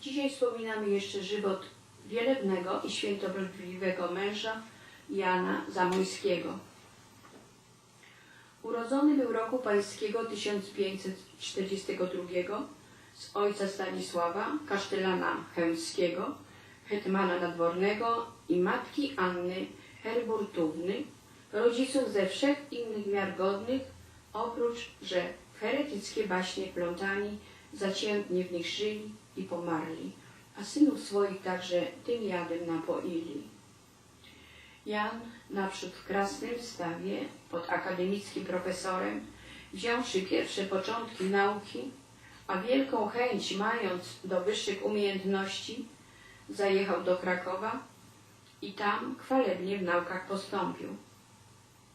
Dzisiaj wspominamy jeszcze żywot wielebnego i świętobrodliwego męża Jana Zamojskiego. Urodzony był roku pańskiego 1542 z ojca Stanisława, kasztelana chełmskiego, hetmana nadwornego i matki Anny Herburtówny, rodziców ze wszech innych miar godnych, oprócz, że heretyckie baśnie plątani zaciętnie w nich żyli i pomarli, a synów swoich także tym jadem napoili. Jan naprzód w krasnym stawie pod akademickim profesorem, wziąwszy pierwsze początki nauki, a wielką chęć mając do wyższych umiejętności, zajechał do Krakowa i tam chwalebnie w naukach postąpił.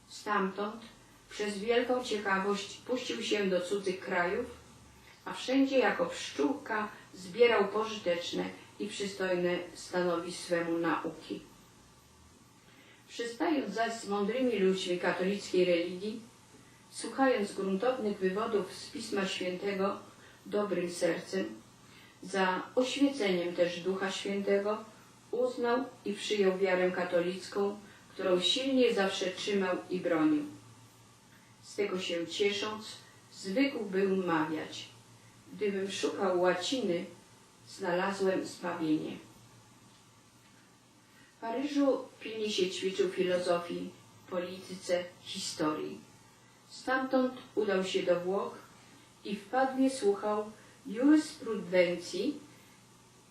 Stamtąd przez wielką ciekawość puścił się do cudzych krajów, a wszędzie jako pszczółka zbierał pożyteczne i przystojne stanowi swemu nauki. Przystając zaś z mądrymi ludźmi katolickiej religii, słuchając gruntownych wywodów z Pisma Świętego dobrym sercem, za oświeceniem też Ducha Świętego, uznał i przyjął wiarę katolicką, którą silnie zawsze trzymał i bronił. Z tego się ciesząc, zwykł był mawiać. Gdybym szukał łaciny, znalazłem zbawienie. W Paryżu pilnie się ćwiczył filozofii, polityce, historii. Stamtąd udał się do Włoch i wpadnie słuchał jurysprudencji,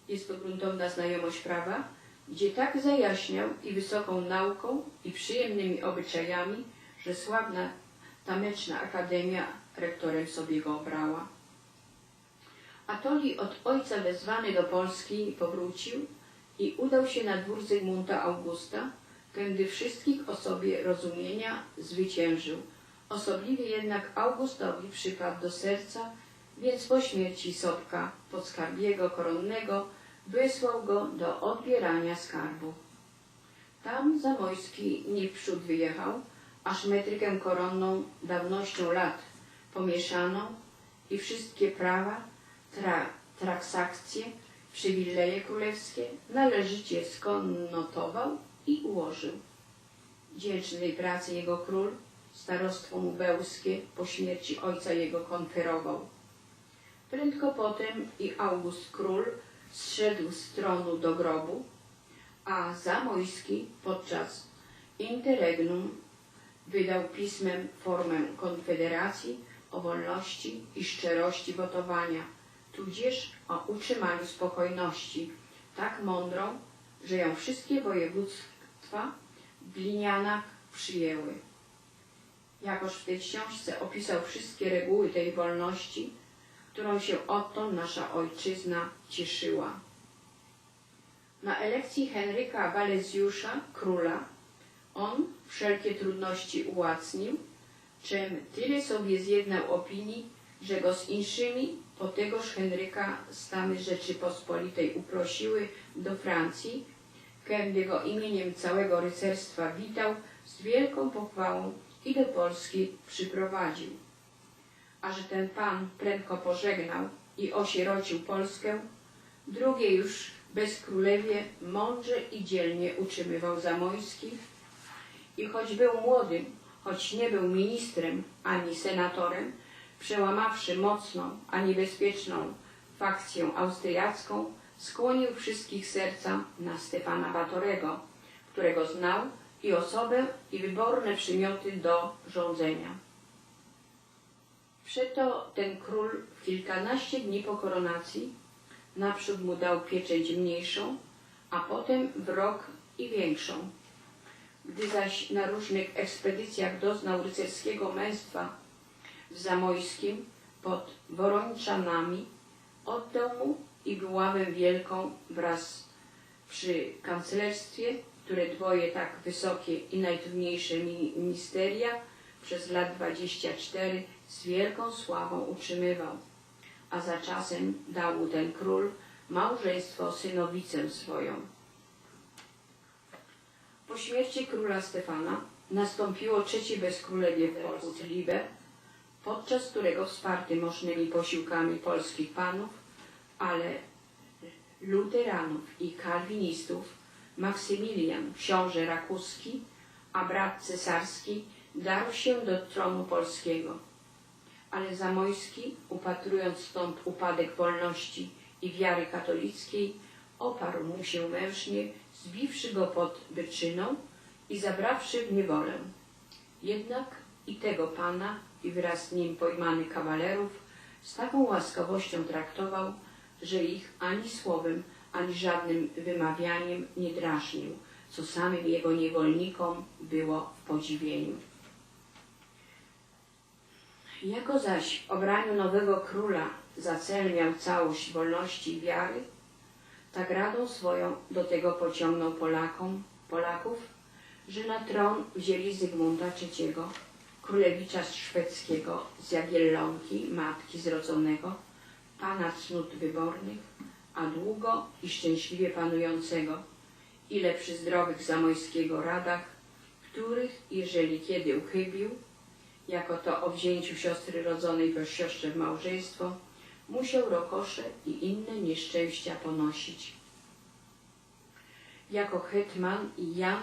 jest to gruntowna znajomość prawa, gdzie tak zajaśniał i wysoką nauką i przyjemnymi obyczajami, że sławna tameczna akademia rektorem sobie go obrała. Atoli od ojca wezwany do Polski powrócił i udał się na dwór Zygmunta Augusta, kędy wszystkich o sobie rozumienia zwyciężył. Osobliwie jednak Augustowi przypadł do serca, więc po śmierci Sobka podskarbiego koronnego wysłał go do odbierania skarbu. Tam Zamojski nie wprzód wyjechał, aż metrykę koronną dawnością lat pomieszaną i wszystkie prawa, tra, traksakcje, przywileje królewskie należycie skonnotował i ułożył. Dzięczny tej pracy jego król starostwo mu bełskie po śmierci ojca jego konferował. Prędko potem i August król zszedł z tronu do grobu, a Zamojski podczas interregnum wydał pismem formę konfederacji o wolności i szczerości wotowania, tudzież o utrzymaniu spokojności, tak mądrą, że ją wszystkie województwa w glinianach przyjęły. Jakoż w tej książce opisał wszystkie reguły tej wolności, którą się odtąd nasza ojczyzna cieszyła. Na elekcji Henryka Walezjusza, króla, on wszelkie trudności ułacnił, czym tyle sobie zjednał opinii, że go z inszymi po tegoż Henryka stany Rzeczypospolitej uprosiły do Francji, kędy go imieniem całego rycerstwa witał z wielką pochwałą i do Polski przyprowadził. A że ten pan prędko pożegnał i osierocił Polskę, drugie już bez królewie mądrze i dzielnie utrzymywał Zamojski i choć był młodym, choć nie był ministrem ani senatorem, przełamawszy mocną, a niebezpieczną fakcję austriacką, skłonił wszystkich serca na Stefana Batorego, którego znał i osobę i wyborne przymioty do rządzenia. Przeto ten król w kilkanaście dni po koronacji naprzód mu dał pieczęć mniejszą, a potem w rok i większą. Gdy zaś na różnych ekspedycjach doznał rycerskiego męstwa w Zamojskim pod Worończanami, oddał mu i buławę wielką wraz przy kanclerstwie, które dwoje tak wysokie i najtrudniejsze ministeria przez lat 24 z wielką sławą utrzymywał, a za czasem dał mu ten król małżeństwo synowicę swoją. Po śmierci króla Stefana nastąpiło trzecie bezkrólewie w Polsce, podczas którego wsparty możnymi posiłkami polskich panów, ale luteranów i kalwinistów Maksymilian, książę rakuski, a brat cesarski darł się do tronu polskiego. Ale Zamojski, upatrując stąd upadek wolności i wiary katolickiej, oparł mu się mężnie, zbiwszy go pod byczyną i zabrawszy w niewolę. Jednak i tego pana i wraz z nim pojmany kawalerów z taką łaskawością traktował, że ich ani słowem, ani żadnym wymawianiem nie drażnił, co samym jego niewolnikom było w podziwieniu. Jako zaś obraniu nowego króla za cel miał całość wolności i wiary, tak radą swoją do tego pociągnął Polakom, Polaków, że na tron wzięli Zygmunta III, królewicza szwedzkiego z Jagiellonki, matki zrodzonego, pana cnót wybornych, a długo i szczęśliwie panującego, ile przy zdrowych zamojskiego radach, których, jeżeli kiedy uchybił, jako to o wzięciu siostry rodzonej bez siostrze w małżeństwo, musiał rokosze i inne nieszczęścia ponosić. Jako hetman Jan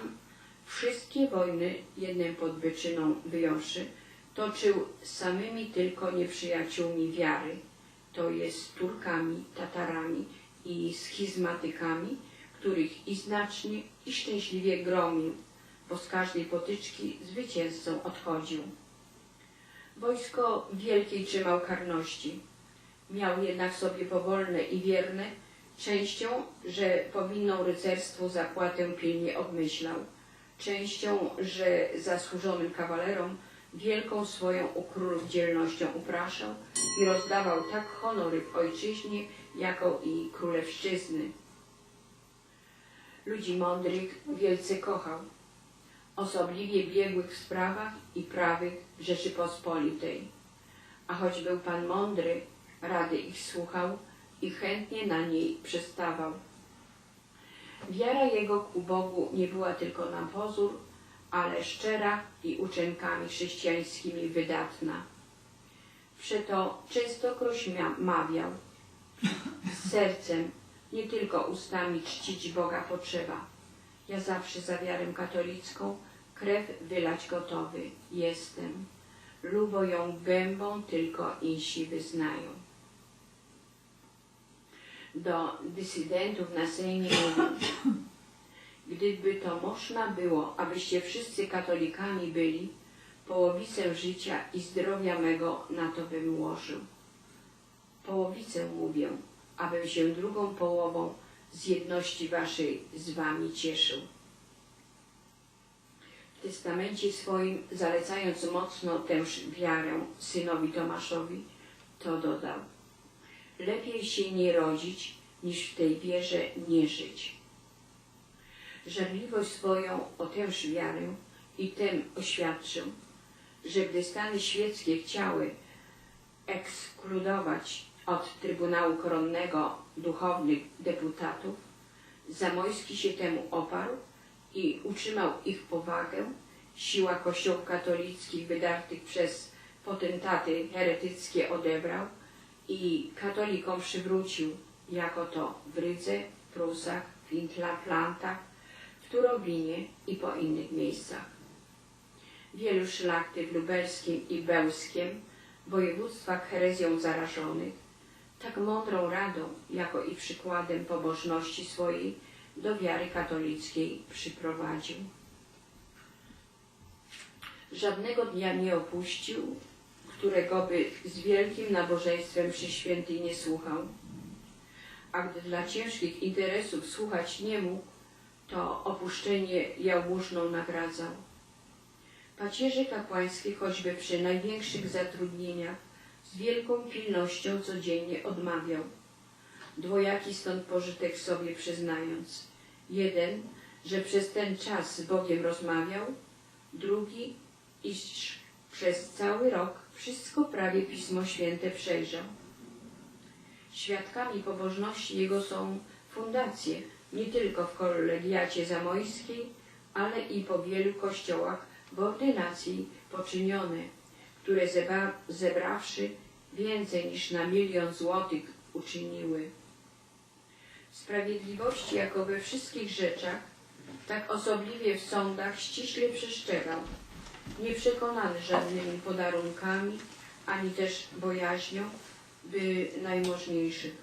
wszystkie wojny, jednym pod byczyną wyjąwszy, toczył samymi tylko nieprzyjaciółmi wiary, to jest Turkami, Tatarami i schizmatykami, których i znacznie, i szczęśliwie gromił, bo z każdej potyczki zwycięzcą odchodził. Wojsko wielkiej trzymał karności. Miał jednak sobie powolne i wierne, częścią, że powinną rycerstwu zapłatę pilnie obmyślał, częścią, że zasłużonym kawalerom wielką swoją u królów dzielnością upraszał i rozdawał tak honory w ojczyźnie, jako i królewszczyzny. Ludzi mądrych wielce kochał, osobliwie biegłych w sprawach i prawych Rzeczypospolitej. A choć był Pan mądry, rady ich słuchał i chętnie na niej przystawał. Wiara jego ku Bogu nie była tylko na pozór, ale szczera i uczynkami chrześcijańskimi wydatna. Przeto częstokroć mawiał, z sercem, nie tylko ustami czcić Boga potrzeba. Ja zawsze za wiarę katolicką krew wylać gotowy jestem. Lubo ją gębą tylko insi wyznają. Do dysydentów na Sejmie gdyby to można było, abyście wszyscy katolikami byli, połowicę życia i zdrowia mego na to bym ułożył. Połowicę mówię, abym się drugą połową z jedności waszej z wami cieszył. W testamencie swoim, zalecając mocno tęż wiarę synowi Tomaszowi, to dodał. Lepiej się nie rodzić, niż w tej wierze nie żyć. Żarliwość swoją o tęż wiarę i tem oświadczył, że gdy stany świeckie chciały ekskludować od Trybunału Koronnego duchownych deputatów, Zamojski się temu oparł i utrzymał ich powagę, siła kościołów katolickich wydartych przez potentaty heretyckie odebrał i katolikom przywrócił, jako to w Rydze, Prusach, w Intlantach, w Turowinie i po innych miejscach. Wielu szlachty w lubelskim i bełskiem, województwach herezją zarażonych, tak mądrą radą, jako i przykładem pobożności swojej do wiary katolickiej przyprowadził. Żadnego dnia nie opuścił, którego by z wielkim nabożeństwem przy świętej nie słuchał. A gdy dla ciężkich interesów słuchać nie mógł, to opuszczenie jałmużną nagradzał. Pacierze kapłańskie choćby przy największych zatrudnieniach z wielką pilnością codziennie odmawiał. Dwojaki stąd pożytek sobie przyznając. Jeden, że przez ten czas z Bogiem rozmawiał, drugi, iż przez cały rok wszystko prawie Pismo Święte przejrzał. Świadkami pobożności jego są fundacje, nie tylko w kolegiacie zamojskiej, ale i po wielu kościołach w ordynacji poczynione, które zebra, zebrawszy więcej niż na milion złotych uczyniły. Sprawiedliwości jako we wszystkich rzeczach, tak osobliwie w sądach ściśle przestrzegał, nieprzekonany żadnymi podarunkami, ani też bojaźnią, by najmożniejszych.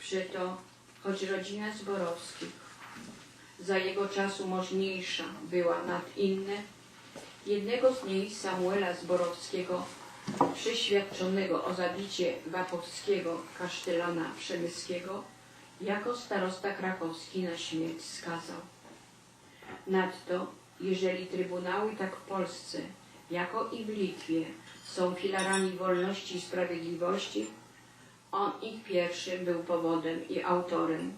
Przeto, choć rodzina Zborowskich za jego czasu możniejsza była nad inne, jednego z niej, Samuela Zborowskiego, przeświadczonego o zabicie Wapowskiego kasztelana Przemyskiego, jako starosta krakowski na śmierć skazał. Nadto, jeżeli trybunały tak w Polsce, jako i w Litwie są filarami wolności i sprawiedliwości, on ich pierwszym był powodem i autorem,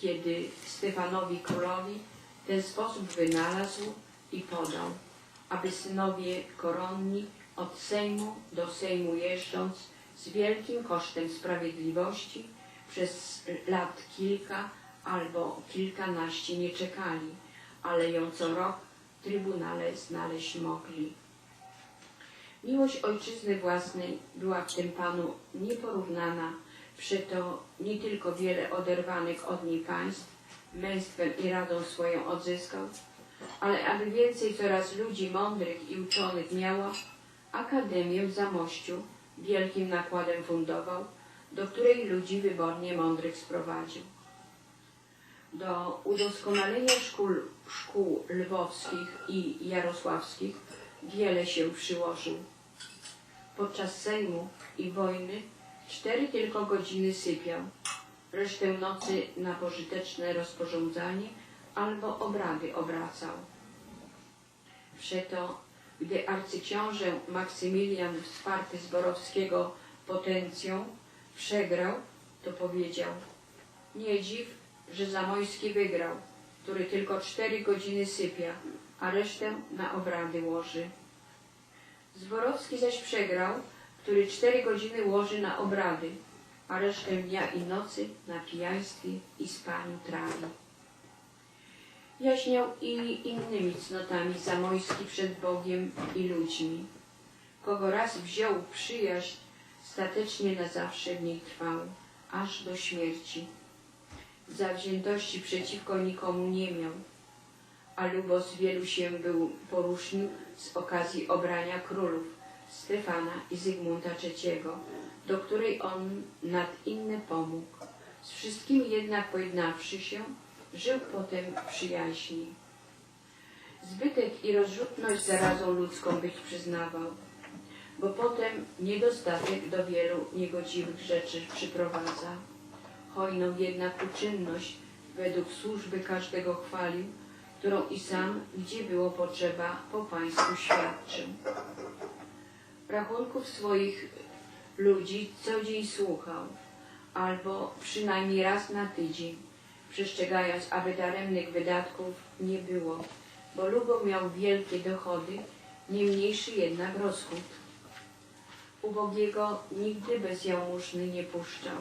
kiedy Stefanowi królowi ten sposób wynalazł i podał, aby synowie koronni od Sejmu do Sejmu jeżdżąc z wielkim kosztem sprawiedliwości przez lat kilka albo kilkanaście nie czekali, ale ją co rok Trybunale znaleźć mogli. Miłość ojczyzny własnej była w tym panu nieporównana, przeto nie tylko wiele oderwanych od niej państw męstwem i radą swoją odzyskał, ale aby więcej coraz ludzi mądrych i uczonych miała, Akademię w Zamościu wielkim nakładem fundował, do której ludzi wybornie mądrych sprowadził. Do udoskonalenia szkół, szkół lwowskich i jarosławskich wiele się przyłożył. Podczas Sejmu i wojny cztery tylko godziny sypiał, resztę nocy na pożyteczne rozporządzanie albo obrady obracał. Przeto, gdy arcyksiążę Maksymilian wsparty Zborowskiego potencją przegrał, to powiedział Nie dziw, że Zamojski wygrał, który tylko cztery godziny sypia, a resztę na obrady łoży. Zborowski zaś przegrał, który cztery godziny łoży na obrady, a resztę dnia i nocy na pijaństwie i spaniu trawi. Jaśniał i innymi cnotami Zamojski przed Bogiem i ludźmi. Kogo raz wziął przyjaźń, statecznie na zawsze w niej trwał, aż do śmierci. Zawziętości przeciwko nikomu nie miał, a lubos wielu się był porusznił z okazji obrania królów Stefana i Zygmunta III, do której on nad inne pomógł. Z wszystkimi jednak pojednawszy się, żył potem w przyjaźni. Zbytek i rozrzutność zarazą ludzką być przyznawał, bo potem niedostatek do wielu niegodziwych rzeczy przyprowadza. Hojną jednak uczynność według służby każdego chwalił, którą i sam, gdzie było potrzeba, po państwu świadczył. Rachunków swoich ludzi co dzień słuchał, albo przynajmniej raz na tydzień, przestrzegając, aby daremnych wydatków nie było, bo Lubo miał wielkie dochody, nie mniejszy jednak rozchód. Ubogiego nigdy bez jałmużny nie puszczał.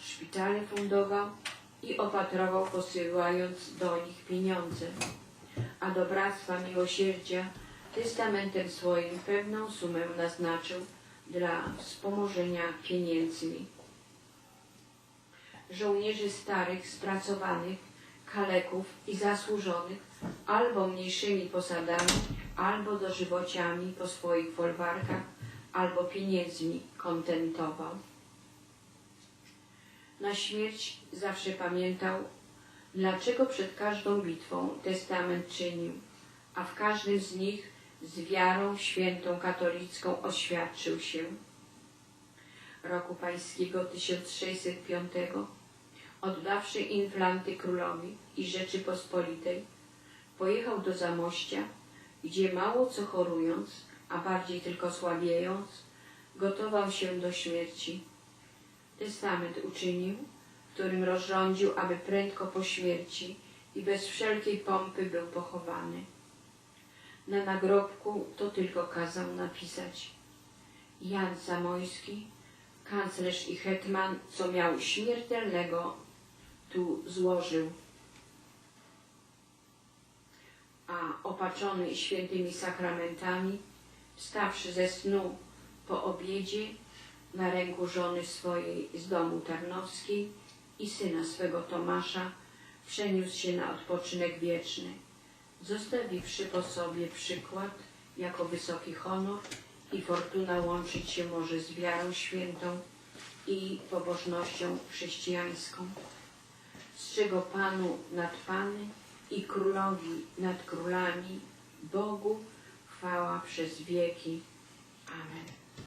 Szpitale fundował i opatrował, posyłając do nich pieniądze, a do Bractwa Miłosierdzia testamentem swoim pewną sumę naznaczył dla wspomożenia pieniędzmi żołnierzy starych, spracowanych, kaleków i zasłużonych, albo mniejszymi posadami, albo dożywociami po swoich folwarkach, albo pieniędzmi kontentował. Na śmierć zawsze pamiętał, dlaczego przed każdą bitwą testament czynił, a w każdym z nich z wiarą świętą katolicką oświadczył się. Roku pańskiego 1605 oddawszy inflanty królowi i Rzeczypospolitej, pojechał do Zamościa, gdzie mało co chorując, a bardziej tylko słabiejąc, gotował się do śmierci. Testament uczynił, którym rozrządził, aby prędko po śmierci i bez wszelkiej pompy był pochowany. Na nagrobku to tylko kazał napisać Jan Zamojski, kanclerz i hetman, co miał śmiertelnego tu złożył. A opatrzony świętymi sakramentami, wstawszy ze snu po obiedzie, na ręku żony swojej z domu Tarnowskiej, i syna swego Tomasza, przeniósł się na odpoczynek wieczny, zostawiwszy po sobie przykład jako wysoki honor i fortuna łączyć się może z wiarą świętą i pobożnością chrześcijańską, z czego Panu nad Pany i Królowi nad Królami, Bogu chwała przez wieki. Amen.